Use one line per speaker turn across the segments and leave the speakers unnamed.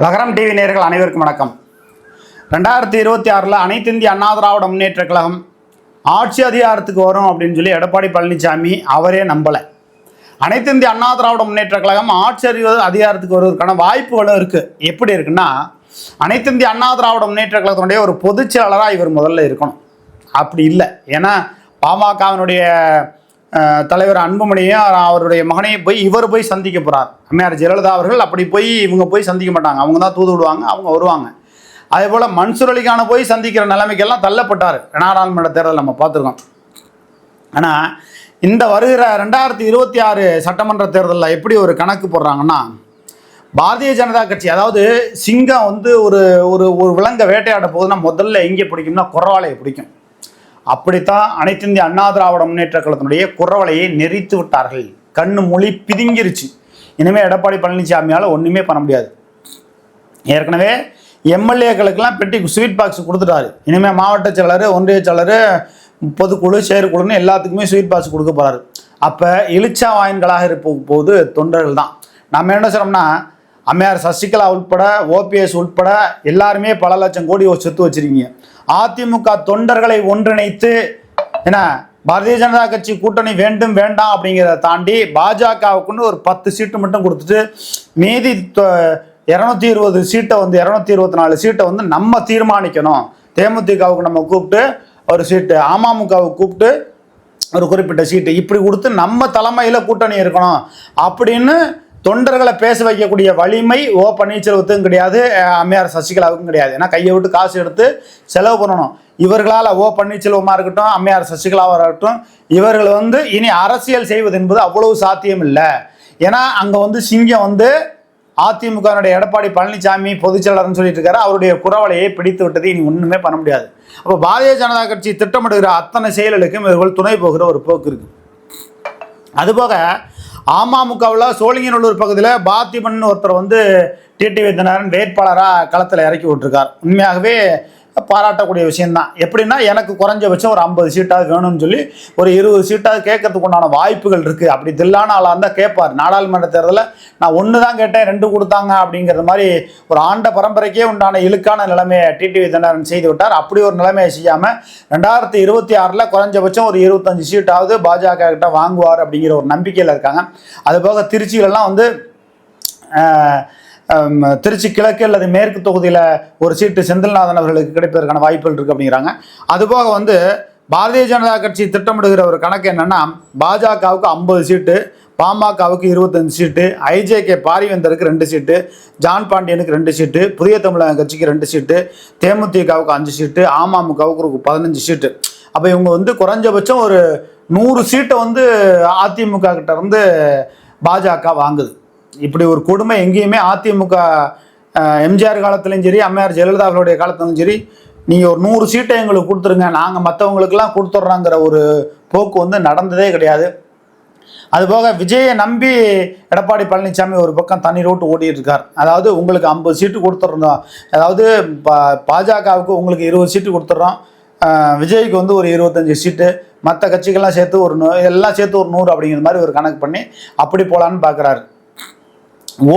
லகரம் டிவி நேர்கள் அனைவருக்கும் வணக்கம். ரெண்டாயிரத்தி இருபத்தி ஆறில் அனைத்து இந்திய அண்ணா திராவிட முன்னேற்ற கழகம் ஆட்சி அதிகாரத்துக்கு வரும் அப்படின்னு சொல்லி எடப்பாடி பழனிசாமி அவரே நம்பலை. அனைத்து இந்திய அண்ணா திராவிட முன்னேற்ற கழகம் ஆட்சி அறிவு அதிகாரத்துக்கு வருவதற்கான வாய்ப்புகளும் இருக்குது எப்படி இருக்குன்னா அனைத்து இந்திய அண்ணா திராவிட முன்னேற்ற கழகத்தினுடைய ஒரு பொதுச் செயலராக இவர் முதல்ல இருக்கணும். அப்படி இல்லை. ஏன்னா பாமகவினுடைய தலைவர் அன்புமணியும் அவருடைய மகனையும் போய் இவர் போய் சந்திக்க போகிறார் அம்மையார் ஜெயலலிதா அவர்கள் அப்படி போய் இவங்க போய் சந்திக்க மாட்டாங்க. அவங்க தான் தூது விடுவாங்க அவங்க வருவாங்க. அதே போல் மன்சூர் அலிகானை போய் சந்திக்கிற நிலைமைக்கெல்லாம் தள்ளப்பட்டார். நாடாளுமன்ற தேர்தல் நம்ம பார்த்துருக்கோம். ஆனால் இந்த வருகிற ரெண்டாயிரத்தி இருபத்தி ஆறு சட்டமன்ற தேர்தலில் எப்படி ஒரு கணக்கு போடுறாங்கன்னா பாரதிய ஜனதா கட்சி அதாவது சிங்கம் வந்து ஒரு ஒரு ஒரு விலங்கை வேட்டையாட போகுதுன்னா முதல்ல எங்கே பிடிக்கும்னா குரவாலையை பிடிக்கும். அப்படித்தான் அனைத்து இந்திய அண்ணா திராவிட முன்னேற்ற கழகத்தினுடைய குறவலையை நெறித்து விட்டார்கள். கண்ணு மொழி பிதுங்கிருச்சு. இனிமேல் எடப்பாடி பழனிசாமியால் ஒன்றுமே பண்ண முடியாது. ஏற்கனவே எம்எல்ஏக்களுக்கெல்லாம் பெட்டி ஸ்வீட் பாக்ஸ் கொடுத்துட்டாரு. இனிமேல் மாவட்ட செயலர் ஒன்றிய செயலர் பொதுக்குழு செயற்குழுன்னு எல்லாத்துக்குமே ஸ்வீட் பாக்ஸ் கொடுக்க போகிறாரு அப்போ இழிச்சா வாயின்களாக இருப்ப போது தொண்டர்கள் தான் நம்ம என்ன சொல்கிறோம்னா அம்மையார் சசிகலா உட்பட ஓபிஎஸ் உட்பட எல்லாருமே பல லட்சம் கோடி சொத்து வச்சிருக்கீங்க. அதிமுக தொண்டர்களை ஒன்றிணைத்து என்ன பாரதிய ஜனதா கட்சி கூட்டணி வேண்டும் வேண்டாம் அப்படிங்கிறத தாண்டி பாஜகவுக்குன்னு ஒரு பத்து சீட்டு மட்டும் கொடுத்துட்டு மீதி இரநூத்தி இருபது சீட்டை வந்து இரநூத்தி இருபத்தி நாலு சீட்டை வந்து நம்ம தீர்மானிக்கணும். தேமுதிகவுக்கு நம்ம கூப்பிட்டு ஒரு சீட்டு அமமுகவுக்கு கூப்பிட்டு ஒரு குறிப்பிட்ட சீட்டு. இப்படி கொடுத்து நம்ம தலைமையில் கூட்டணி இருக்கணும். அப்படின்னு தொண்டர்களை பேச வைக்கக்கூடிய வலிமை ஓ பன்னீர்செல்வத்துக்கும் கிடையாது அம்மையார் சசிகலாவுக்கும் கிடையாது. ஏன்னா கையை விட்டு காசு எடுத்து செலவு பண்ணணும். இவர்களால் ஓ பன்னீர்செல்வமாக இருக்கட்டும் அம்மையார் சசிகலாவாக இருக்கட்டும் இவர்கள் வந்து இனி அரசியல் செய்வது என்பது அவ்வளவு சாத்தியம் இல்லை ஏன்னா அங்கே வந்து சிங்கம் வந்து அதிமுகனுடைய எடப்பாடி பழனிசாமி பொதுச்செயலாளர்னு சொல்லிட்டு இருக்காரு. அவருடைய குறவலையை பிடித்து விட்டது. இனி ஒன்றுமே பண்ண முடியாது. அப்போ பாரதிய ஜனதா கட்சி திட்டமிடுகிற அத்தனை செயல்களுக்கும் இவர்கள் துணை போகிற ஒரு போக்கு இருக்கு. அதுபோக அமமுகவில் சோழிங்கநல்லூர் பகுதியில் பாத்திமன் ஒருத்தர் வந்து டிடி தினகரன் வேட்பாளராக களத்தில் இறக்கி விட்டுருக்கார். உண்மையாகவே பாராட்டக்கூடிய விஷயம்தான். எப்படின்னா எனக்கு குறைஞ்சபட்சம் ஒரு ஐம்பது சீட்டாவது வேணும்னு சொல்லி ஒரு இருபது சீட்டாவது கேட்கறதுக்கு உண்டான வாய்ப்புகள் இருக்குது அப்படி தில்லான ஆளாக இருந்தால் கேட்பார். நாடாளுமன்ற தேர்தலில் நான் ஒன்று தான் கேட்டேன் ரெண்டு கொடுத்தாங்க அப்படிங்கிற மாதிரி ஒரு ஆண்ட பரம்பரைக்கே உண்டான இழுக்கான நிலைமையை டிடிவி தினகரன் செய்து விட்டார். அப்படி ஒரு நிலைமையை செய்யாமல் ரெண்டாயிரத்தி இருபத்தி ஆறில் குறைஞ்சபட்சம் ஒரு இருபத்தஞ்சு சீட்டாவது பாஜக கிட்ட வாங்குவார் அப்படிங்கிற ஒரு நம்பிக்கையில் இருக்காங்க. அதுபோக திருச்சியிலலாம் வந்து திருச்சி கிழக்கு அல்லது மேற்கு தொகுதியில் ஒரு சீட்டு செந்தில்நாதன் அவர்களுக்கு கிடைப்பதற்கான வாய்ப்புகள் இருக்குது அப்படிங்கிறாங்க. அதுபோக வந்து பாரதிய ஜனதா கட்சி திட்டமிடுகிற ஒரு கணக்கு என்னென்னா பாஜகவுக்கு ஐம்பது சீட்டு பாமகவுக்கு இருபத்தஞ்சு சீட்டு ஐஜேகே பாரிவேந்தருக்கு ரெண்டு சீட்டு ஜான் பாண்டியனுக்கு ரெண்டு சீட்டு புதிய தமிழக கட்சிக்கு ரெண்டு சீட்டு தேமுதிகவுக்கு அஞ்சு சீட்டு அமமுகவுக்கு ஒரு பதினஞ்சு சீட்டு. அப்போ இவங்க வந்து குறைஞ்சபட்சம் ஒரு நூறு சீட்டை வந்து அதிமுக கிட்ட இருந்து பாஜக வாங்குது. இப்படி ஒரு கொடுமை எங்கேயுமே அதிமுக எம்ஜிஆர் காலத்துலையும் சரி அம்மையார் ஜெயலலிதா அவர்களுடைய காலத்துலையும் சரி நீங்கள் ஒரு நூறு சீட்டை எங்களுக்கு கொடுத்துருங்க நாங்கள் மற்றவங்களுக்கெல்லாம் கொடுத்துட்றோங்கிற ஒரு போக்கு வந்து நடந்ததே கிடையாது. அதுபோக விஜயை நம்பி எடப்பாடி பழனிசாமி ஒரு பக்கம் தண்ணி ரோட்டு ஓடிட்டு இருக்கார் அதாவது உங்களுக்கு ஐம்பது சீட்டு கொடுத்துட்றோம் அதாவது பா பாஜகவுக்கு உங்களுக்கு இருபது சீட்டு கொடுத்துட்றோம் விஜய்க்கு வந்து ஒரு இருபத்தஞ்சி சீட்டு. மற்ற கட்சிகள்லாம் சேர்த்து ஒரு நூ எல்லாம் சேர்த்து ஒரு நூறு அப்படிங்கிற மாதிரி ஒரு கணக்கு பண்ணி அப்படி போகலான்னு பார்க்குறாரு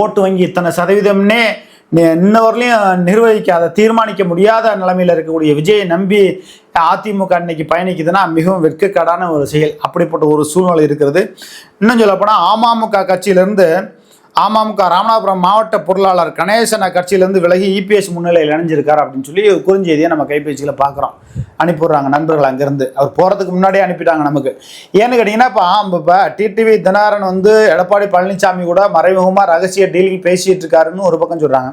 ஓட்டு வங்கி இத்தனை சதவீதம்னே இன்ன வரலையும் நிர்வகிக்காத தீர்மானிக்க முடியாத நிலைமையில் இருக்கக்கூடிய விஜயை நம்பி அதிமுக இன்னைக்கு பயணிக்குதுன்னா மிகவும் வெட்கக்கடான ஒரு செயல். அப்படிப்பட்ட ஒரு சூழ்நிலை இருக்கிறது. இன்னும் சொல்லப்போனால் அமமுக கட்சியிலேருந்து அமமுக ராமநாதபுரம் மாவட்ட பொருளாளர் கணேசனை கட்சியிலேருந்து விலகி இபிஎஸ் முன்னிலையில் இணைஞ்சிருக்கார் அப்படின்னு சொல்லி ஒரு குறுஞ்செய்தியை நம்ம கைபேசியில் பார்க்குறோம். அனுப்பிடுறாங்க நண்பர்கள் அங்கேருந்து. அவர் போகிறதுக்கு முன்னாடியே அனுப்பிட்டாங்க நமக்கு. ஏன்னு கேட்டிங்கன்னா இப்போ இப்போ டிடிவி தினகரன் வந்து எடப்பாடி பழனிசாமி கூட மறைமுகமாக ரகசிய டீலிங் பேசிட்டு இருக்காருன்னு ஒரு பக்கம் சொல்கிறாங்க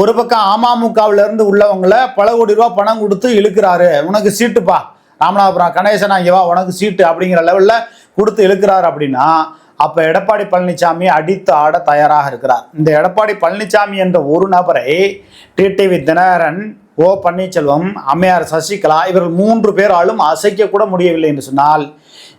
ஒரு பக்கம் அமமுகவிலிருந்து உள்ளவங்கள பல கோடி ரூபா பணம் கொடுத்து இழுக்கிறாரு. உனக்கு சீட்டுப்பா. ராமநாதபுரம் கணேசனா இங்க வா உனக்கு சீட்டு அப்படிங்கிற லெவலில் கொடுத்து இழுக்கிறாரு அப்படின்னா அப்ப எடப்பாடி பழனிசாமி அடித்து ஆட தயாராக இருக்கிறார். இந்த எடப்பாடி பழனிசாமி என்ற ஒரு நபரை டிடிவி தினகரன் ஓ பன்னீர்செல்வம் அம்மையார் சசிகலா இவர்கள் மூன்று பேராலும் அசைக்க கூட முடியவில்லை என்று சொன்னால்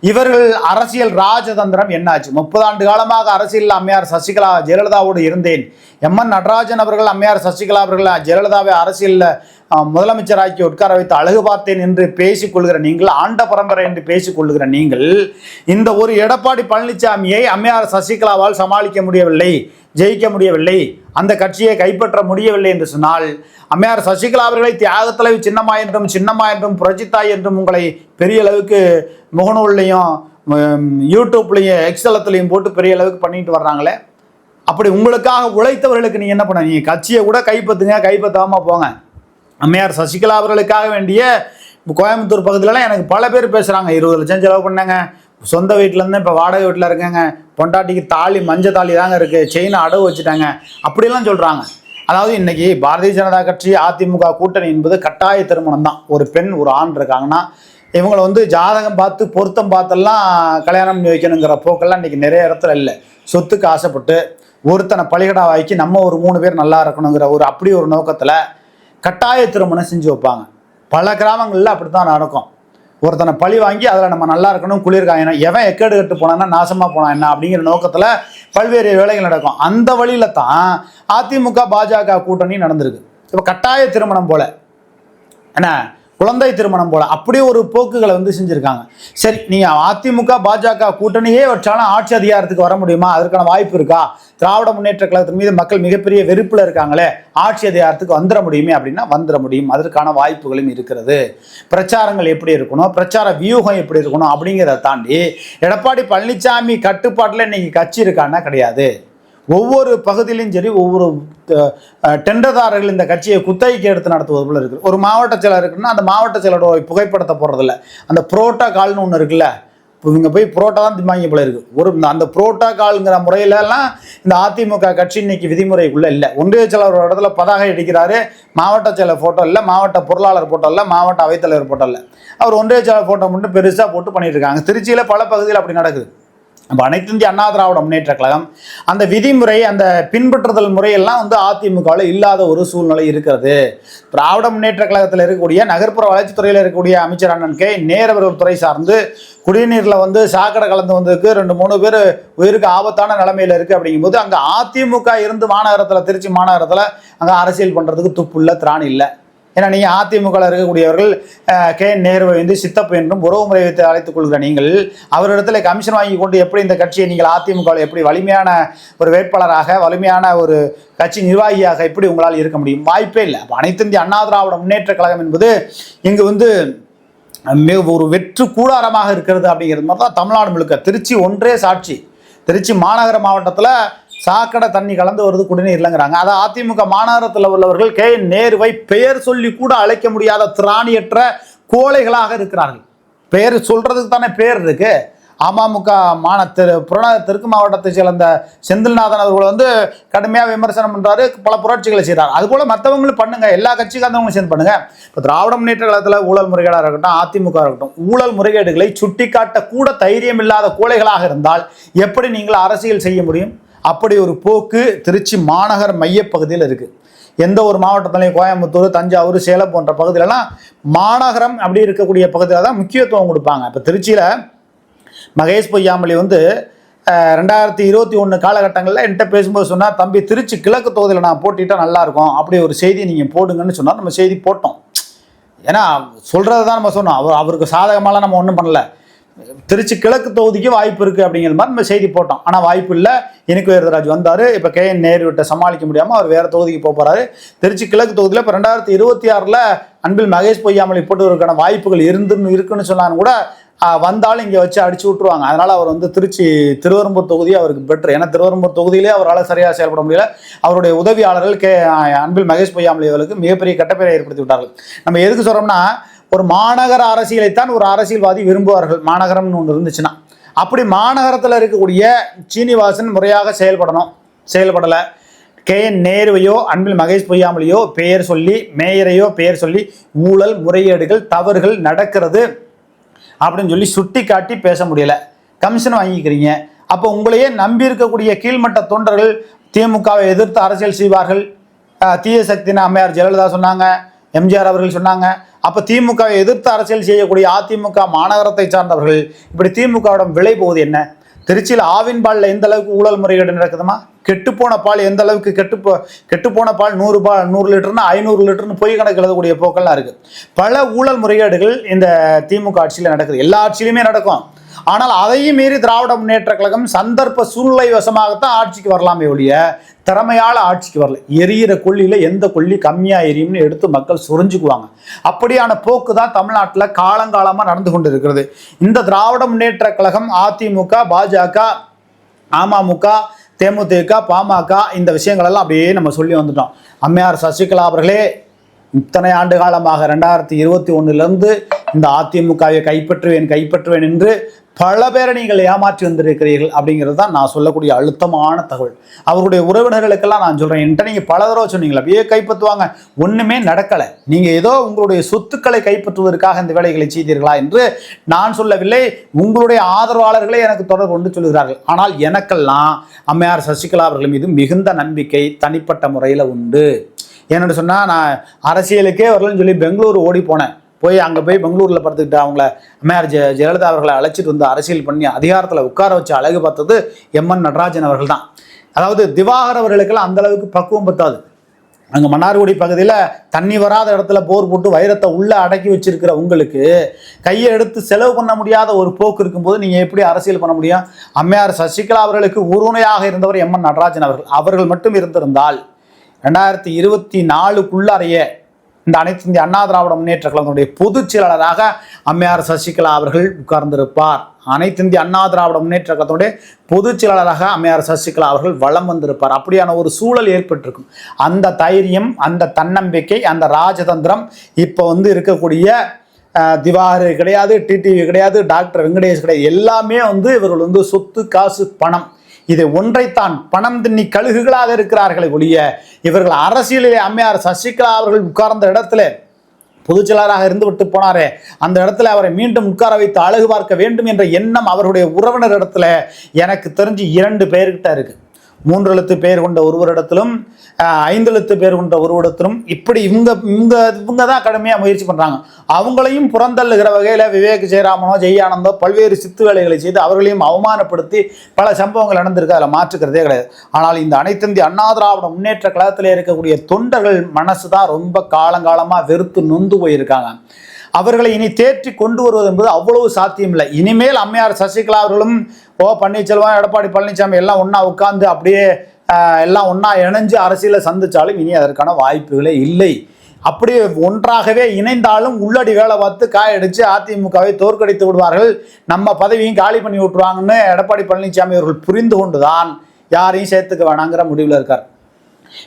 இவர்கள் அரசியல் ராஜதந்திரம் என்னாச்சு? முப்பது ஆண்டு காலமாக அரசியல் அம்மையார் சசிகலா ஜெயலலிதாவோடு இருந்தேன். எம். என். நடராஜன் அவர்கள் அம்மையார் சசிகலா அவர்கள் ஜெயலலிதாவை அரசியலில் முதலமைச்சராக்கி உட்கார வைத்து அழகு பார்த்தேன் என்று பேசிக்கொள்கிற நீங்கள் ஆண்ட பரம்பரை என்று பேசிக்கொள்கிற நீங்கள் இந்த ஒரு எடப்பாடி பழனிசாமியை அம்மையார் சசிகலாவால் சமாளிக்க முடியவில்லை ஜெயிக்க முடியவில்லை அந்த கட்சியை கைப்பற்ற முடியவில்லை என்று சொன்னால் அம்மையார் சசிகலா அவர்களை தியாகத்தலைவி சின்னம்மா என்றும் சின்னம்மா என்றும் புரட்சித்தாய் என்றும் உங்களை பெரிய அளவுக்கு முகநூல்லையும் யூடியூப்லையும் எக்ஸலத்துலையும் போட்டு பெரிய அளவுக்கு பண்ணிட்டு வர்றாங்களே. அப்படி உங்களுக்காக உழைத்தவர்களுக்கு நீங்கள் என்ன பண்ண நீங்கள் கட்சியை கூட கைப்பற்றுங்க கைப்பற்றாமல் போங்க. அம்மையார் சசிகலா அவர்களுக்காக வேண்டிய கோயம்புத்தூர் பகுதியிலலாம் எனக்கு பல பேர் பேசுகிறாங்க இருபது லட்சம் செலவு பண்ணேங்க. சொந்த வீட்டிலேருந்து இப்போ வாடகை வீட்டில் இருக்கேங்க. பொண்டாட்டிக்கு தாலி மஞ்சள் தாலி தாங்க இருக்குது செயினை அடவு வச்சுட்டாங்க. அப்படிலாம் சொல்கிறாங்க அதாவது இன்றைக்கி பாரதிய ஜனதா கட்சி அதிமுக கூட்டணி என்பது கட்டாய திருமணம் தான் ஒரு பெண் ஒரு ஆண் இருக்காங்கன்னா இவங்களை வந்து ஜாதகம் பார்த்து பொருத்தம் பார்த்தெல்லாம் கல்யாணம் பண்ணி வைக்கணுங்கிற போக்கெல்லாம் இன்றைக்கி நிறைய இடத்துல இல்லை. சொத்துக்கு ஆசைப்பட்டு ஒருத்தனை பழிகடா வாக்கி நம்ம ஒரு மூணு பேர் நல்லா இருக்கணுங்கிற ஒரு அப்படி ஒரு நோக்கத்தில் கட்டாய திருமணம் செஞ்சு வைப்பாங்க. பல கிராமங்களில் அப்படி தான் நடக்கும். ஒருத்தனை பழி வாங்கி அதில் நம்ம நல்லா இருக்கணும் குளிர்காயணும் எவன் எக்கேடு கட்டு போனான்னா நாசமாக போனான் என்ன அப்படிங்கிற நோக்கத்தில் பல்வேறு வேலைகள் நடக்கும். அந்த வழியில தான் அதிமுக பாஜக கூட்டணி நடந்திருக்கு. இப்போ கட்டாய திருமணம் போல். என்ன? குழந்தை திருமணம் போல அப்படியே ஒரு போக்குகளை வந்து செஞ்சுருக்காங்க. சரி நீங்கள் அதிமுக பாஜக கூட்டணியே வச்சாலும் ஆட்சி அதிகாரத்துக்கு வர முடியுமா? அதற்கான வாய்ப்பு இருக்கா? திராவிட முன்னேற்ற கழகத்தின் மீது மக்கள் மிகப்பெரிய வெறுப்பில் இருக்காங்களே ஆட்சி அதிகாரத்துக்கு வந்துட முடியுமே அப்படின்னா வந்துட முடியும். அதற்கான வாய்ப்புகளும் இருக்கிறது. பிரச்சாரங்கள் எப்படி இருக்கணும்? பிரச்சார வியூகம் எப்படி இருக்கணும்? அப்படிங்கிறத தாண்டி எடப்பாடி பழனிசாமி கட்டுப்பாட்டில் இன்னைக்கு கட்சி இருக்கான்னா கிடையாது. ஒவ்வொரு பகுதியிலும் சரி ஒவ்வொரு டெண்டர்தாரர்கள் இந்த கட்சியை குத்தகைக்கு எடுத்து நடத்துவது போல இருக்குது. ஒரு மாவட்ட செயலர் இருக்குன்னா அந்த மாவட்ட செயலரோட புகைப்படத்தை போடுறதில்ல. அந்த புரோட்டோகால்னு ஒன்று இருக்குல்ல இப்போ இவங்க போய் புரோட்டா தான் திம்பாங்க போல இருக்கு. ஒரு அந்த புரோட்டோகால்ங்கிற முறையிலலாம் இந்த அதிமுக கட்சி இன்னைக்கு விதிமுறைக்குள்ள இல்லை. ஒன்றிய செயலர் ஒரு இடத்துல பதாகை அடிக்கிறாரு மாவட்ட செயலர் ஃபோட்டோ இல்லை மாவட்ட பொருளாளர் ஃபோட்டோ இல்லை மாவட்ட அவைத்தலைவர் ஃபோட்டோ இல்லை. அவர் ஒன்றிய செயலர் ஃபோட்டோ மட்டும் பெருசாக போட்டு பண்ணிட்டு இருக்காங்க. திருச்சியில் பல பகுதியில் அப்படி நடக்குது. இப்போ அனைத்து இந்திய அண்ணா திராவிட முன்னேற்ற கழகம் அந்த விதிமுறை அந்த பின்பற்றுதல் முறையெல்லாம் வந்து அதிமுகவில் இல்லாத ஒரு சூழ்நிலை இருக்கிறது. திராவிட முன்னேற்ற கழகத்தில் இருக்கக்கூடிய நகர்ப்புற வளர்ச்சித்துறையில் இருக்கக்கூடிய அமைச்சர் அண்ணன் கே. நேரவர்கள் துறை சார்ந்து குடிநீரில் வந்து சாக்கடை கலந்து வந்ததுக்கு ரெண்டு மூணு பேர் உயிருக்கு ஆபத்தான நிலைமையில் இருக்குது அப்படிங்கும்போது அங்கே அதிமுக இருந்து மாநகரத்தில் திருச்சி மாநகரத்தில் அங்கே அரசியல் பண்ணுறதுக்கு துப்பு இல்லை திராணி இல்லை. ஏன்னா நீங்கள் அதிமுகவில் இருக்கக்கூடியவர்கள் கே நேருவை வந்து சித்தப்பு என்றும் உறவு முறை வைத்து அழைத்துக் கொள்கிற நீங்கள் அவரிடத்தில் கமிஷன் வாங்கி கொண்டு எப்படி இந்த கட்சியை நீங்கள் அதிமுகவில் எப்படி வலிமையான ஒரு வேட்பாளராக வலிமையான ஒரு கட்சி நிர்வாகியாக எப்படி உங்களால் இருக்க முடியும்? வாய்ப்பே இல்லை. அப்போ அனைத்து இந்திய அண்ணா திராவிட முன்னேற்ற கழகம் என்பது இங்கு வந்து ஒரு வெற்று கூடாரமாக இருக்கிறது அப்படிங்கிறது மாதிரி தான் தமிழ்நாடு முழுக்க. திருச்சி ஒன்றே சாட்சி. திருச்சி மாநகர மாவட்டத்தில் சாக்கடை தண்ணி கலந்து வருது குடிநீர் இல்லைங்கிறாங்க அதை அதிமுக மாநகரத்தில் உள்ளவர்கள் கே. நேருவை பெயர் சொல்லி கூட அழைக்க முடியாத திராணியற்ற கோழைகளாக இருக்கிறார்கள். பெயர் சொல்றதுக்கு தானே பேர் இருக்கு. அமமுக மான திரு புறந தெற்கு மாவட்டத்தை சேர்ந்த செந்தில்நாதன் அவர்கள் வந்து கடுமையாக விமர்சனம் பண்ணுறாரு பல புரட்சிகளை செய்கிறார் அதுபோல மற்றவங்களும் பண்ணுங்கள் எல்லா கட்சிக்காரங்களும் சேர்ந்து பண்ணுங்க. இப்போ திராவிட முன்னேற்ற கழகத்தில் ஊழல் முறைகேடாக இருக்கட்டும் அதிமுக இருக்கட்டும் ஊழல் முறைகேடுகளை சுட்டிக்காட்ட கூட தைரியம் இல்லாத கோழைகளாக இருந்தால் எப்படி நீங்கள் அரசியல் செய்ய முடியும்? அப்படி ஒரு போக்கு திருச்சி மாநகர் மையப்பகுதியில் இருக்குது எந்த ஒரு மாவட்டத்திலையும் கோயம்புத்தூர் தஞ்சாவூர் சேலம் போன்ற பகுதியிலலாம் மாநகரம் அப்படி இருக்கக்கூடிய பகுதியில் தான் முக்கியத்துவம் கொடுப்பாங்க. இப்போ திருச்சியில் மகேஷ் பொய்யாமொழி வந்து ரெண்டாயிரத்தி இருபத்தி ஒன்று காலகட்டங்களில் என்கிட்ட பேசும்போது சொன்னால் தம்பி திருச்சி கிழக்கு தொகுதியில் நான் போட்டிட்டால் நல்லாயிருக்கும் அப்படி ஒரு செய்தி நீங்கள் போடுங்கன்னு சொன்னால் நம்ம செய்தி போட்டோம். ஏன்னா சொல்கிறது தான் நம்ம சொன்னோம். அவர் அவருக்கு சாதகமாலாம் நம்ம ஒன்றும் பண்ணல. திருச்சி கிழக்கு தொகுதிக்கு வாய்ப்பு இருக்குது அப்படிங்கிற மாதிரி நம்ம செய்தி போட்டோம். ஆனால் வாய்ப்பு இல்லை. எனக்கு வேறுதராஜ் வந்தார். இப்போ கே என் நேரு விட்ட சமாளிக்க முடியாமல் அவர் வேறு தொகுதிக்கு போக போகிறாரு திருச்சி கிழக்கு தொகுதியில் இப்போ ரெண்டாயிரத்தி இருபத்தி ஆறில் அன்பில் மகேஷ் பொய்யாமலை போட்டுவதற்கான வாய்ப்புகள் இருந்துன்னு இருக்குன்னு சொன்னாலும் கூட வந்தாலும் இங்கே வச்சு அடிச்சு விட்ருவாங்க அதனால் அவர் வந்து திருச்சி திருவெரும்பூர் தொகுதி அவருக்கு பெட்ரு. ஏன்னா திருவரம்பூர் தொகுதியிலே அவரால் சரியாக செயல்பட முடியல. அவருடைய உதவியாளர்கள் கே அன்பில் மகேஷ் பொய்யாமலை அவர்களுக்கு மிகப்பெரிய கட்டப்பேரை ஏற்படுத்தி விட்டார்கள். நம்ம எதுக்கு சொல்கிறோம்னா ஒரு மாநகர அரசியலைத்தான் ஒரு அரசியல்வாதி விரும்புவார்கள். மாநகரம்னு ஒன்று இருந்துச்சுன்னா. அப்படி மாநகரத்தில் இருக்கக்கூடிய சீனிவாசன் முறையாக செயல்படணும். செயல்படலை. கே. என். நேருவையோ அன்பில் மகேஷ் பொய்யாமலையோ பெயர் சொல்லி மேயரையோ பெயர் சொல்லி ஊழல் முறைகேடுகள் தவறுகள் நடக்கிறது அப்படின்னு சொல்லி சுட்டி காட்டி பேச முடியல. கமிஷன் வாங்கிக்கிறீங்க. அப்போ உங்களையே நம்பி இருக்கக்கூடிய கீழ்மட்ட தொண்டர்கள் திமுகவை எதிர்த்து அரசியல் செய்வார்கள். தீய சக்தின்னு அம்மையார் ஜெயலலிதா சொன்னாங்க. எம்ஜிஆர் அவர்கள் சொன்னாங்க அப்போ திமுகவை எதிர்த்து அரசியல் செய்யக்கூடிய அதிமுக மாநகரத்தை சார்ந்தவர்கள் இப்படி திமுகவிடம் விலை போகுது என்ன? திருச்சியில் ஆவின் பாலில் எந்த அளவுக்கு ஊழல் முறைகேடு நடக்குதுமா? கெட்டுப்போன பால் எந்த அளவுக்கு கெட்டு கெட்டுப்போன பால் நூறு பால் நூறு லிட்டர்னு ஐநூறு லிட்டர்னு பொய் கணக்கு எழுதக்கூடிய போக்கெல்லாம் இருக்குது பல ஊழல் முறைகேடுகள் இந்த திமுக ஆட்சியில் நடக்குது. எல்லா ஆட்சியிலுமே நடக்கும். ஆனால் அதையும் மீறி திராவிட முன்னேற்ற கழகம் சந்தர்ப்ப சூழ்நிலை வசமாகத்தான் ஆட்சிக்கு வரலாமே ஒழிய திறமையால் ஆட்சிக்கு வரல. எரியிற கொல்லியில் எந்த கொல்லி கம்மியாக எரியும்னு எடுத்து மக்கள் சுரிஞ்சுக்குவாங்க. அப்படியான போக்கு தான் தமிழ்நாட்டில் காலங்காலமாக நடந்து கொண்டு இருக்கிறது இந்த திராவிட முன்னேற்ற கழகம் அதிமுக பாஜக அமமுக தேமுதிக பாமக இந்த விஷயங்களெல்லாம் அப்படியே நம்ம சொல்லி வந்துட்டோம். அம்மையார் சசிகலா அவர்களே இத்தனை ஆண்டு காலமாக ரெண்டாயிரத்தி இருபத்தி ஒன்றுலேருந்து இந்த அதிமுகவை கைப்பற்றுவேன் கைப்பற்றுவேன் என்று பல பேரை நீங்கள் ஏமாற்றி வந்திருக்கிறீர்கள் அப்படிங்கிறது தான் நான் சொல்லக்கூடிய அழுத்தமான தகவல். அவருடைய உறவினர்களுக்கெல்லாம் நான் சொல்கிறேன் என்கிட்ட நீங்கள் பல தடவை சொன்னீங்களா அப்படியே கைப்பற்றுவாங்க. ஒன்றுமே நடக்கலை. நீங்கள் ஏதோ உங்களுடைய சொத்துக்களை கைப்பற்றுவதற்காக இந்த வேலைகளை செய்தீர்களா என்று நான் சொல்லவில்லை. உங்களுடைய ஆதரவாளர்களே எனக்கு தொடர்பு கொண்டு சொல்கிறார்கள். ஆனால் எனக்கெல்லாம் அம்மையார் சசிகலா அவர்கள் மீது மிகுந்த நம்பிக்கை தனிப்பட்ட முறையில் உண்டு. ஏன்னு சொன்னால் நான் அரசியலுக்கே வரலன்னு சொல்லி பெங்களூர் ஓடி போனேன். போய் அங்கே போய் பெங்களூரில் படுத்துக்கிட்டு அவங்கள அம்மையார் ஜெ ஜெயலலிதா அவர்களை அழைச்சிட்டு வந்து அரசியல் பண்ணி அதிகாரத்தில் உட்கார வச்சு அழகு பார்த்தது எம்என் நடராஜன் அவர்கள் தான். அதாவது திவாகர் அவர்களுக்கெல்லாம் அந்த அளவுக்கு பக்குவம் பத்தாது. அங்கே மன்னார்குடி பகுதியில் தண்ணி வராத இடத்துல போர் போட்டு வைரத்தை உள்ளே அடக்கி வச்சிருக்கிற உங்களுக்கு கையை எடுத்து செலவு பண்ண முடியாத ஒரு போக்கு இருக்கும்போது நீங்கள் எப்படி அரசியல் பண்ண முடியும்? அம்மையார் சசிகலா அவர்களுக்கு உறுதுணையாக இருந்தவர் எம்என் நடராஜன் அவர்கள். அவர்கள் மட்டும் இருந்திருந்தால் ரெண்டாயிரத்தி இருபத்தி நாலுக்குள்ளாரையே இந்த அனைத்து இந்திய அண்ணா திராவிட முன்னேற்ற கழகத்தினுடைய பொதுச் செயலாளராக அம்மையார் சசிகலா அவர்கள் உட்கார்ந்திருப்பார். அனைத்து இந்திய அண்ணா திராவிட முன்னேற்ற கழகத்தினுடைய பொதுச் செயலாளராக அம்மையார் சசிகலா அவர்கள் வலம் வந்திருப்பார். அப்படியான ஒரு சூழல் ஏற்பட்டிருக்கும். அந்த தைரியம் அந்த தன்னம்பிக்கை அந்த ராஜதந்திரம் இப்போ வந்து இருக்கக்கூடிய திவாகர் கிடையாது டிடிவி கிடையாது டாக்டர் வெங்கடேஷ் கிடையாது எல்லாமே வந்து இவர்கள் வந்து சொத்து காசு பணம். இதை ஒன்றைத்தான் பணம் தின்னி கழுகுகளாக இருக்கிறார்களே ஒழிய இவர்கள் அரசியலிலே அம்மையார் சசிகலா அவர்கள் உட்கார்ந்த இடத்துல பொதுச்செயலாளராக இருந்து விட்டு போனாரே. அந்த இடத்துல அவரை மீண்டும் உட்கார வைத்து அழகு பார்க்க வேண்டும் என்ற எண்ணம் அவருடைய உறவினர் இடத்துல எனக்கு தெரிஞ்சு இரண்டு பேர்கிட்ட இருக்குது மூன்று எழுத்து பேர் கொண்ட ஒருவரிடத்திலும் ஐந்து எழுத்து பேர் கொண்ட ஒருவரிடத்திலும் இப்படி இவங்க இவங்க இவங்க தான் கடுமையாக முயற்சி பண்ணுறாங்க அவங்களையும் புறந்தள்ளுகிற வகையில் விவேக் ஜெயராமனோ ஜெய்யானந்தோ பல்வேறு சித்து வேலைகளை செய்து அவர்களையும் அவமானப்படுத்தி பல சம்பவங்கள் நடந்திருக்கு. அதில் மாற்றுக்கிறதே கிடையாது. ஆனால் இந்த அனைத்திந்திய அண்ணா திராவிட முன்னேற்ற கழகத்தில் இருக்கக்கூடிய தொண்டர்கள் மனசு தான் ரொம்ப காலங்காலமாக வெறுத்து நொந்து போயிருக்காங்க. அவர்களை இனி தேற்றி கொண்டு வருவது என்பது அவ்வளவு சாத்தியமில்லை. இனிமேல் அம்மையார் சசிகலா அவர்களும் ஓ பன்னீர்செல்வம் எடப்பாடி பழனிசாமி எல்லாம் ஒன்றா உட்காந்து அப்படியே எல்லாம் ஒன்றா இணைஞ்சு அரசியலை சந்தித்தாலும் இனி அதற்கான வாய்ப்புகளே இல்லை. அப்படி ஒன்றாகவே இணைந்தாலும் உள்ளடி வேலை பார்த்து காயடிச்சு அதிமுகவை தோற்கடித்து விடுவார்கள். நம்ம பதவியும் காலி பண்ணி விட்டுருவாங்கன்னு எடப்பாடி பழனிசாமி அவர்கள் புரிந்து கொண்டு தான் யாரையும் சேர்த்துக்க வேணாங்கிற முடிவில் இருக்கார்.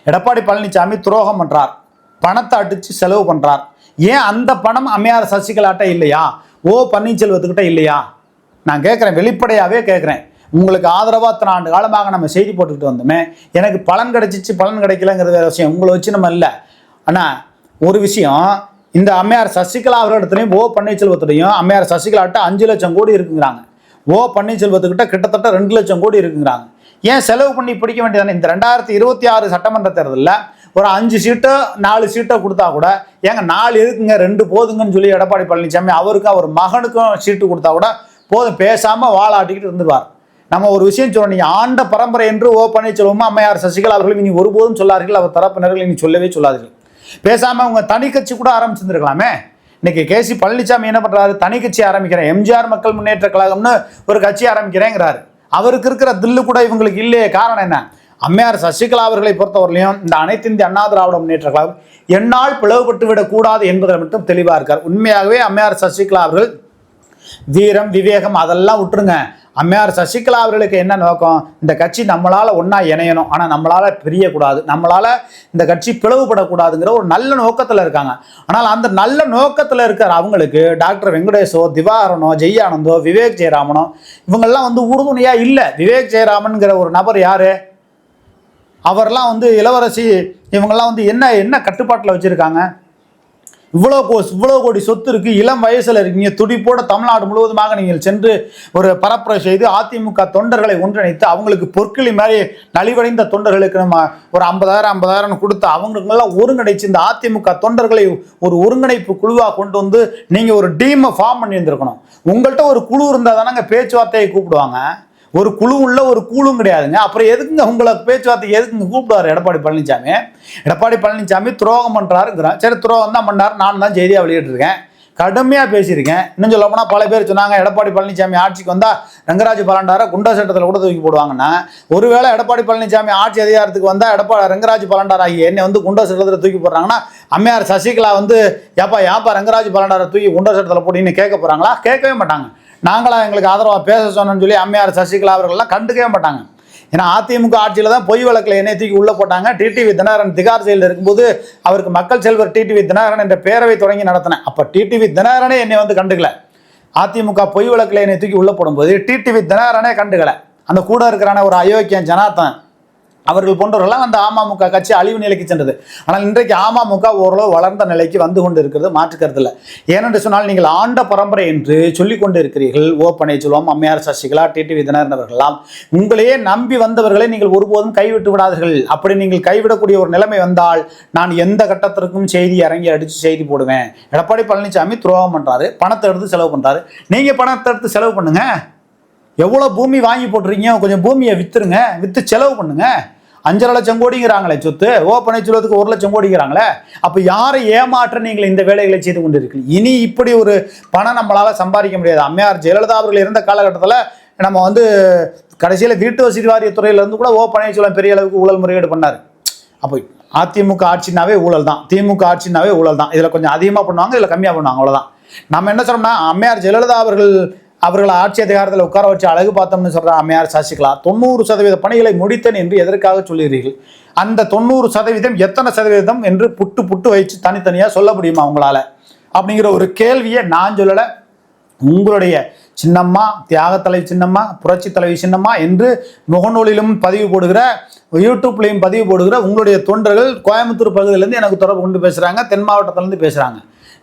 எடப்பாடி பழனிசாமி துரோகம் பண்ணுறார் பணத்தை அடித்து செலவு பண்ணுறார் ஏன் அந்த பணம் அம்மையார் சசிகலாட்ட இல்லையா? ஓ பன்னீர்செல்வத்துக்கிட்ட இல்லையா? நான் கேட்குறேன் வெளிப்படையாகவே கேட்குறேன். உங்களுக்கு ஆதரவாக இத்தனை ஆண்டு காலமாக நம்ம செய்தி போட்டுக்கிட்டு வந்தோமே? எனக்கு பலன் கிடைச்சிச்சு பலன் கிடைக்கலங்கிறது வேற விஷயம். உங்களை வச்சு நம்ம இல்லை. ஆனால் ஒரு விஷயம் இந்த அம்மையார் சசிகலா அவர்களிடத்துலையும் ஓ பன்னீர்செல்வத்துடையும் அம்மையார் சசிகலாட்ட அஞ்சு லட்சம் கோடி இருக்குங்கிறாங்க. ஓ பன்னீர்செல்வத்துக்கிட்ட கிட்டத்தட்ட ரெண்டு லட்சம் கோடி இருக்குங்கிறாங்க. ஏன் செலவு பண்ணி பிடிக்க வேண்டியதானே? இந்த ரெண்டாயிரத்தி இருபத்தி ஆறு சட்டமன்ற தேர்தலில் ஒரு அஞ்சு சீட்டோ நாலு சீட்டோ கொடுத்தா கூட ஏங்க நாலு இருக்குங்க ரெண்டு போதுங்கன்னு சொல்லி எடப்பாடி பழனிசாமி அவருக்கு அவர் மகனுக்கும் சீட்டு கொடுத்தா கூட போதும் பேசாமல் வாழாட்டிக்கிட்டு இருந்துருவார். நம்ம ஒரு விஷயம் சொல்லணும் நீங்கள் ஆண்ட பரம்பரை என்று ஓ பன்னீர்செல்வமும் அம்மையார் சசிகலா அவர்கள் இனி ஒருபோதும் சொல்லார்கள் அவர் தரப்பினர்கள் இனி சொல்லவே சொல்லாதீர்கள். பேசாமல் அவங்க தனி கட்சி கூட ஆரம்பிச்சிருந்துருக்கலாமே? இன்னைக்கு கேசி பழனிசாமி என்ன பண்ணுறாரு தனி கட்சி ஆரம்பிக்கிறேன் எம்ஜிஆர் மக்கள் முன்னேற்ற கழகம்னு ஒரு கட்சி ஆரம்பிக்கிறேங்கிறாரு. அவருக்கு இருக்கிற தில்லு கூட இவங்களுக்கு இல்லையே. காரணம் என்ன? அம்மையார் சசிகலா அவர்களை பொறுத்தவரையிலையும் இந்த அனைத்து இந்திய அண்ணா திராவிட முன்னேற்ற கழகம் என்னால் பிளவுபட்டு விடக்கூடாது என்பதில் மட்டும் தெளிவாக இருக்கார். உண்மையாகவே அம்மையார் சசிகலா அவர்கள் வீரம் விவேகம் அதெல்லாம் விட்டுருங்க. அம்மையார் சசிகலா அவர்களுக்கு என்ன நோக்கம்? இந்த கட்சி நம்மளால் ஒன்றா இணையணும். ஆனால் நம்மளால் பிரியக்கூடாது. நம்மளால் இந்த கட்சி பிளவுபடக்கூடாதுங்கிற ஒரு நல்ல நோக்கத்தில் இருக்காங்க. ஆனால் அந்த நல்ல நோக்கத்தில் இருக்கிற அவங்களுக்கு டாக்டர் வெங்கடேஷோ திவாகரனோ ஜெய்யானந்தோ விவேக் ஜெயராமனோ இவங்கெல்லாம் வந்து உறுதுணையாக இல்லை. விவேக் ஜெயராமன்கிற ஒரு நபர் யார்? அவர்லாம் வந்து இளவரசி இவங்கெல்லாம் வந்து என்ன என்ன கட்டுப்பாட்டில் வச்சுருக்காங்க? இவ்வளோ கோ இவ்வளோ கோடி சொத்து இருக்குது இளம் வயசில் இருக்கீங்க துடிப்போட தமிழ்நாடு முழுவதுமாக நீங்கள் சென்று ஒரு பரப்புரை செய்து அதிமுக தொண்டர்களை ஒன்றிணைத்து அவங்களுக்கு பொற்கிளி மாதிரி நலிவடைந்த தொண்டர்களுக்கு நம்ம ஒரு ஐம்பதாயிரம் ஐம்பதாயிரம் கொடுத்து அவங்களுக்கெல்லாம் ஒருங்கிணைச்சு இந்த அதிமுக தொண்டர்களை ஒரு ஒருங்கிணைப்பு குழுவாக கொண்டு வந்து நீங்கள் ஒரு டீமை ஃபார்ம் பண்ணியிருந்திருக்கணும். உங்கள்கிட்ட ஒரு குழு இருந்தால் தானங்க பேச்சுவார்த்தையை கூப்பிடுவாங்க. ஒரு குழு உள்ள ஒரு குழுவும் கிடையாதுங்க. அப்புறம் எதுக்குங்க உங்களை பேச்சுவார்த்தை எதுக்குங்க கூப்பிடுவார் எடப்பாடி பழனிசாமி எடப்பாடி பழனிசாமி துரோகம் பண்ணுறாருங்கிறான் சரி துரோகம் தான் பண்ணார். நான் தான் செய்தியாக வெளியிட்டிருக்கேன். கடுமையாக பேசியிருக்கேன். இன்னும் சொல்ல போனால் பல பேர் சொன்னாங்க எடப்பாடி பழனிசாமி ஆட்சிக்கு வந்தால் ரங்கராஜ் பலாண்டாரை குண்டா சட்டத்தில் கூட தூக்கி போடுவாங்கன்னா ஒருவேளை எடப்பாடி பழனிசாமி ஆட்சி அதிகாரத்துக்கு வந்தால் எடப்பா ரங்கராஜ் பலாண்டார் ஆகிய என்னை வந்து குண்டா சட்டத்தில் தூக்கி போடுறாங்கன்னா அம்மையார் சசிகலா வந்து ஏப்பா ஏப்பா ரங்கராஜ் பலாண்டாரை தூக்கி குண்டா சட்டத்தில் போட்டின்னு கேட்க போகிறாங்களா கேட்கவே மாட்டாங்க. நாங்களாம் எங்களுக்கு ஆதரவாக பேச சொன்னோம்னு சொல்லி அம்மையார் சசிகலா அவர்கள்லாம் கண்டுக்கவே மாட்டாங்க. ஏன்னா அதிமுக ஆட்சியில் தான் பொய் வழக்கில் என்னை தூக்கி உள்ளே போட்டாங்க. டிடிவி தினகரன் திகார் செயலில் இருக்கும்போது அவருக்கு மக்கள் செல்வர் டிடிவி தினகரன் என்ற பேரவை தொடங்கி நடத்தினேன். அப்போ டிடிவி தினகரனே என்னை வந்து கண்டுக்கல. அதிமுக பொய் வழக்கில் என்னை தூக்கி உள்ளே போடும்போது டிடிவி தினகரனே கண்டுக்கல. அந்த கூட இருக்கிறான ஒரு அயோக்கியன் ஜனாதன் அவர்கள் போன்றவர்கள்லாம் அந்த அமமுக கட்சி அழிவு நிலைக்கு சென்றது. ஆனால் இன்றைக்கு அமமுக ஓரளவு வளர்ந்த நிலைக்கு வந்து கொண்டு இருக்கிறது மாற்றுக்கிறது இல்லை. ஏனென்று சொன்னால் நீங்கள் ஆண்ட பரம்பரை என்று சொல்லிக் கொண்டு இருக்கிறீர்கள் ஓ பன்னீர்செல்வம் அம்மையார் சசிகலா டிடிவி தினகரன் உங்களையே நம்பி வந்தவர்களை நீங்கள் ஒருபோதும் கைவிட்டு விடாதீர்கள். அப்படி நீங்கள் கைவிடக்கூடிய ஒரு நிலைமை வந்தால் நான் எந்த கட்டத்திற்கும் செய்தி இறங்கி அடித்து செய்தி போடுவேன். எடப்பாடி பழனிசாமி துரோகம் பண்ணுறாரு பணத்தை எடுத்து செலவு பண்ணுறாரு நீங்கள் பணத்தை எடுத்து செலவு பண்ணுங்கள் எவ்வளோ பூமி வாங்கி போட்டுறீங்க கொஞ்சம் பூமியை விற்றுருங்க விற்று செலவு பண்ணுங்க. அஞ்சரை லட்சம் கோடிங்கிறாங்களே சொத்து. ஓ பன்னீர்செல்வத்துக்கு ஒரு லட்சம் கோடிங்கிறாங்களே. அப்போ யாரை ஏமாற்ற நீங்கள் இந்த வேலைகளை செய்து கொண்டு இருக்கீங்க இனி இப்படி ஒரு பணம் நம்மளால் சம்பாதிக்க முடியாது. அம்மையார் ஜெயலலிதா அவர்கள் இருந்த காலகட்டத்தில் நம்ம வந்து கடைசியில் வீட்டு வசதி வாரிய துறையிலேருந்து கூட ஓ பன்னீர்செல்வம் பெரிய அளவுக்கு ஊழல் முறையீடு பண்ணார். அப்போ அதிமுக ஆட்சினாவே ஊழல் தான். திமுக ஆட்சினாவே ஊழல் தான். இதில் கொஞ்சம் அதிகமாக பண்ணுவாங்க இதில் கம்மியாக பண்ணுவாங்க அவ்வளோதான் நம்ம என்ன சொல்றோம்னா அம்மையார் ஜெயலலிதா அவர்கள் அவர்களை ஆட்சி அதிகாரத்தில் உட்கார வச்சு அழகு பார்த்தோம்னு சொல்கிற அம்மையார் சசிகலா தொண்ணூறு சதவீத பணிகளை முடித்தேன் என்று எதற்காக சொல்லுகிறீர்கள் அந்த தொண்ணூறு சதவீதம் எத்தனை சதவீதம் என்று புட்டு புட்டு வச்சு தனித்தனியாக சொல்ல முடியுமா உங்களால்? அப்படிங்கிற ஒரு கேள்வியை நான் சொல்லலை. உங்களுடைய சின்னம்மா தியாகத்தலை சின்னம்மா புரட்சி தலைவி சின்னம்மா என்று முகநூலிலும் பதிவு போடுகிற யூடியூப்லேயும் பதிவு போடுகிற உங்களுடைய தொண்டர்கள் கோயம்புத்தூர் பகுதியிலேருந்து எனக்கு தொடர்பு கொண்டு பேசுகிறாங்க தென் மாவட்டத்திலேருந்து பேசுகிறாங்க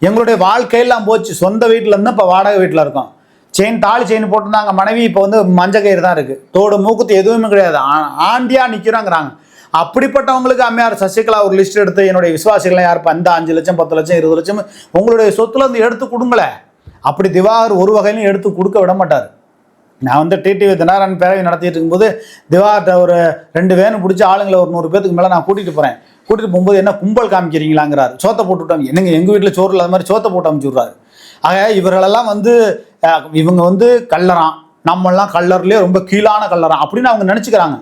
எங்களுடைய வாழ்க்கையெல்லாம் போச்சு. சொந்த வீட்டிலேருந்து இப்போ வாடகை வீட்டில் இருக்கோம். செயின் தாலி செயின் போட்டிருந்தாங்க. மனைவி இப்போ வந்து மஞ்சள் கயிறு தான் இருக்குது தோடு மூக்குத்து எதுவுமே கிடையாது. ஆ- நிற்கிறாங்கிறாங்க அப்படிப்பட்டவங்களுக்கு அம்மையார் சசிகலா ஒரு லிஸ்ட் எடுத்து என்னுடைய விசுவாசிகளை யார் இப்போ அந்த அஞ்சு லட்சம் பத்து லட்சம் இருபது லட்சம் உங்களுடைய சொத்துல இருந்து எடுத்து கொடுங்களேன் அப்படி திவாகர் ஒரு வகையிலும் எடுத்து கொடுக்க விட மாட்டார். நான் வந்து டிடிவி தினாரன் பேரவை நடத்திட்டு இருக்கும்போது திவாகர்கிட்ட ஒரு ரெண்டு வேன் பிடிச்சி ஆளுங்களை ஒரு நூறு பேத்துக்கு மேலே நான் கூட்டிகிட்டு போகிறேன் கூட்டிகிட்டு போகும்போது என்ன கும்பல் காமிக்கிறீங்களாங்கிறார். சோத்தை போட்டு விட்டாங்க என்னங்க எங்கள் வீட்டில் சோறு இல்லாத மாதிரி சோத்தை போட்டு அமுச்சு விட்றாரு. ஆக இவர்களெல்லாம் வந்து இவங்க வந்து கல்லறான் நம்மெல்லாம் கல்லர்லேயே ரொம்ப கீழான கல்லறான் அப்படின்னு அவங்க நினச்சிக்கிறாங்க.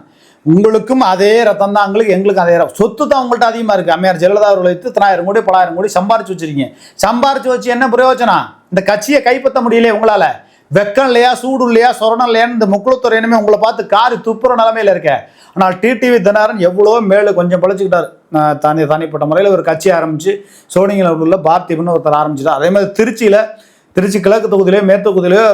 உங்களுக்கும் அதே ரத்தம் தான் எங்களுக்கு எங்களுக்கும் அதே ரத்தம். சொத்து தான் உங்கள்கிட்ட அதிகமாக இருக்குது அம்மையார் ஜெயலலிதா அவர்கள் வைத்து இத்தனாயிரம் கோடி பலாயிரம் கோடி சம்பாரிச்சு வச்சிருக்கீங்க. சம்பாரிச்சு வச்சு என்ன பிரயோஜனம்? இந்த கட்சியை கைப்பற்ற முடியலையே உங்களால்? வெக்கம் இல்லையா சூடு இல்லையா சொரணம் இல்லையான்னு இந்த முக்குளத்துறை இனிமே உங்களை பார்த்து காரி துப்புற நிலமையில இருக்க. ஆனால் டிடிவி தினாரன் எவ்வளோ மேலே கொஞ்சம் பழச்சிக்கிட்டார். தனி தனிப்பட்ட முறையில் ஒரு கட்சி ஆரம்பித்து சோனிங்கல் உள்ள பார்த்திபன் ஒருத்தர் ஆரம்பிச்சிட்டார். அதே மாதிரி திருச்சியில் திருச்சி கிழக்கு தொகுதியிலேயோ மேற்கு தொகுதியிலேயோ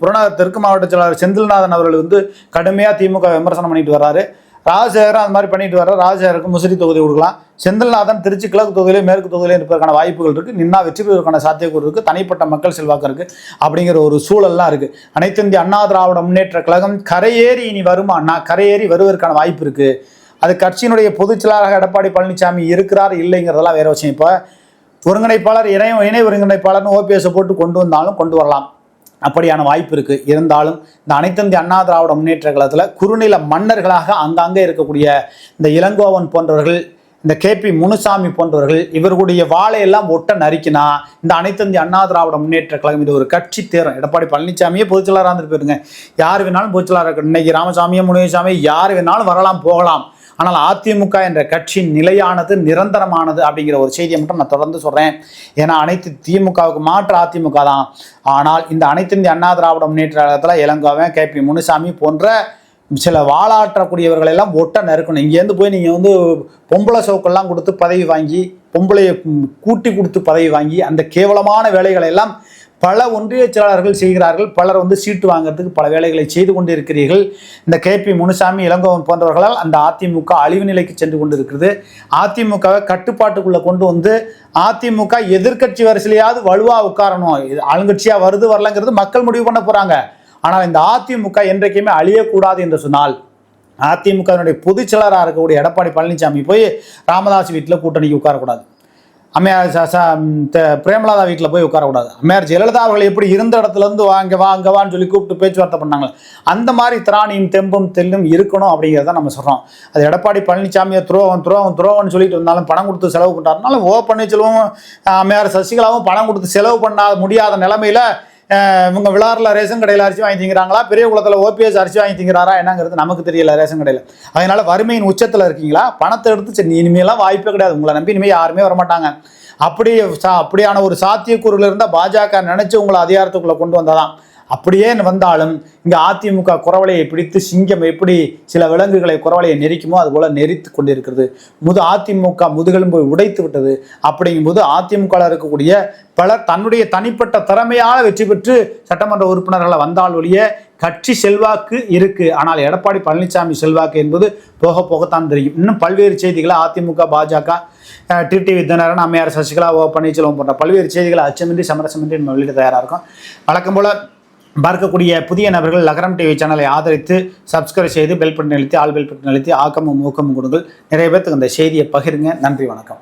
புறநகர் தெற்கு மாவட்ட செயலாளர் செந்தில்நாதன் அவர்கள் வந்து கடுமையாக திமுக விமர்சனம் பண்ணிட்டு வர்றாரு. ராஜசேகரும் அது மாதிரி பண்ணிட்டு வர்றாரு. ராஜசேகருக்கு முசிறி தொகுதி கொடுக்கலாம். செந்தில்நாதன் திருச்சி கிழக்கு தொகுதியிலே மேற்கு தொகுதியிலே இருப்பதற்கான வாய்ப்புகள் இருக்குது நின்னா வெற்றி பெறுவதற்கான சாத்தியக்கூறு இருக்குது தனிப்பட்ட மக்கள் செல்வாக்கு இருக்குது அப்படிங்கிற ஒரு சூழல்லாம் இருக்குது அனைத்து இந்திய அண்ணா திராவிட முன்னேற்ற கழகம் கரையேறி இனி வருமா? நான் கரையேறி வருவதற்கான வாய்ப்பு இருக்குது அது கட்சியினுடைய பொதுச் செயலாளராக எடப்பாடி பழனிசாமி இருக்கிறார் இல்லைங்கிறதெல்லாம் வேற விஷயம். இப்போ ஒருங்கிணைப்பாளர் இணை இணை ஒருங்கிணைப்பாளர்னு ஓபிஎஸ் போட்டு கொண்டு வந்தாலும் கொண்டு வரலாம். அப்படியான வாய்ப்பு இருக்குது இருந்தாலும் இந்த அனைத்திந்திய அண்ணா திராவிட முன்னேற்ற கழகத்தில் குறுநில மன்னர்களாக அங்கங்கே இருக்கக்கூடிய இந்த இளங்கோவன் போன்றவர்கள் இந்த கேபி முனுசாமி போன்றவர்கள் இவர்களுடைய வாழையெல்லாம் ஒட்ட நறுக்கினா இந்த அனைத்திந்திய அண்ணா திராவிட முன்னேற்ற கழகம் இது ஒரு கட்சி தேரும். எடப்பாடி பழனிசாமியே பொதுச்செயலாளராக இருந்துட்டு போயிருங்க யார் வேணாலும் பொதுச்செயலாளர் இன்னைக்கு ராமசாமியும் முனுசாமி யார் வேணாலும் வரலாம் போகலாம். ஆனால் அதிமுக என்ற கட்சியின் நிலையானது நிரந்தரமானது அப்படிங்கிற ஒரு செய்தியை மட்டும் நான் தொடர்ந்து சொல்கிறேன் ஏன்னா அனைத்து திமுகவுக்கு மாற்று அதிமுக தான். ஆனால் இந்த அனைத்து இந்திய அண்ணா திராவிட முன்னேற்ற கழகத்தில் இளங்கோவன் கே பி முனுசாமி போன்ற சில வாழாற்றக்கூடியவர்கள் எல்லாம் ஒட்ட நறுக்கணும். இங்கேருந்து போய் நீங்கள் வந்து பொம்பளை சோக்கெல்லாம் கொடுத்து பதவி வாங்கி பொம்பளையை கூட்டி கொடுத்து பதவி வாங்கி அந்த கேவலமான வேலைகளை எல்லாம் பல ஒன்றிய செயலாளர்கள் செய்கிறார்கள். பலர் வந்து சீட்டு வாங்குறதுக்கு பல வேலைகளை செய்து கொண்டு இருக்கிறீர்கள் இந்த கே. பி. முனுசாமி இளங்கோவன் போன்றவர்களால் அந்த அதிமுக அழிவு நிலைக்கு சென்று கொண்டு இருக்கிறது அதிமுகவை கட்டுப்பாட்டுக்குள்ளே கொண்டு வந்து அதிமுக எதிர்க்கட்சி வரிசையிலையாவது வலுவாக உட்காரணும். இது ஆளுங்கட்சியா வருது வரலங்கிறது மக்கள் முடிவு பண்ண போகிறாங்க ஆனால் இந்த அதிமுக என்றைக்குமே அழியக்கூடாது என்று சொன்னால் அதிமுகவினுடைய பொதுச் செயலராக இருக்கக்கூடிய எடப்பாடி பழனிசாமி போய் ராமதாஸ் வீட்டில் கூட்டணிக்கு உட்காரக்கூடாது. அம்மையார் ச- வீட்டில் போய் உட்காரக்கூடாது. அம்மையார் ஜெயலலிதா அவர்கள் எப்படி இருந்த இடத்துலேருந்து வாங்க வா அங்கே வான்னு சொல்லி கூப்பிட்டு பேச்சுவார்த்தை பண்ணாங்க அந்த மாதிரி திராணியும் தெம்பும் தெல்லும் இருக்கணும் அப்படிங்கிறத நம்ம சொல்கிறோம் அது எடப்பாடி பழனிசாமியை துரோகம் துரோகம் துரோகம்னு சொல்லிட்டு இருந்தாலும் பணம் கொடுத்து செலவு பண்ணுறாருனாலும் ஓ பன்னீர்செல்வம் அம்மையார் சசிகலாவும் பணம் கொடுத்து செலவு பண்ண முடியாத நிலமையில இவங்க விழாரில் ரேஷன் கடையில் அரிசி வாங்கி திங்கிறாங்களா? பெரிய குளத்தில் ஓபிஎஸ் அரிசி வாங்கி திங்கிறாரா? என்னங்கிறது நமக்கு தெரியல ரேஷன் கடையில். அதனால வறுமையின் உச்சத்தில் இருக்கீங்களா? பணத்தை எடுத்து சரி இனிமேலாம் வாய்ப்பே கிடையாது. உங்களை நம்பி இனிமேல் யாருமே வரமாட்டாங்க. அப்படி சா- அப்படியான ஒரு சாத்தியக்கூறுல இருந்தால் பாஜக நினைச்சு உங்களை அதிகாரத்துக்குள்ளே கொண்டு வந்ததாம் அப்படியே வந்தாலும் இங்கே அதிமுக குறவலையை பிடித்து சிங்கம் எப்படி சில விலங்குகளை குறவலையை நெரிக்குமோ அது போல நெரித்து கொண்டிருக்கிறது. முது அதிமுக முதுகெலும்பு உடைத்து விட்டது. அப்படிங்கும்போது அதிமுக இருக்கக்கூடிய பலர் தன்னுடைய தனிப்பட்ட திறமையால் வெற்றி பெற்று சட்டமன்ற உறுப்பினர்களை வந்தால் ஒழிய கட்சி செல்வாக்கு இருக்கு. ஆனால் எடப்பாடி பழனிசாமி செல்வாக்கு என்பது போக போகத்தான் தெரியும். இன்னும் பல்வேறு செய்திகளை அதிமுக பாஜக டிடிவி தினகரன் அம்மையார் சசிகலா ஓ பன்னீர்செல்வம் போன்ற பல்வேறு செய்திகளை அச்சமின்றி சமரசமின்றி நம்ம வெளியிட தயாராக இருக்கும். வழக்கம் போல பார்க்கக்கூடிய புதிய நபர்கள் லகரம் டிவி சேனலை ஆதரித்து சப்ஸ்கிரைப் செய்து பெல் பட்டன் அழுத்தி ஆல் பெல் பட்டன் அழுத்தி ஆக்கமும் ஊக்கமும் கொடுங்கள். நிறைய பேர்த்துக்கு அந்த செய்தியை பகிருங்க. நன்றி வணக்கம்.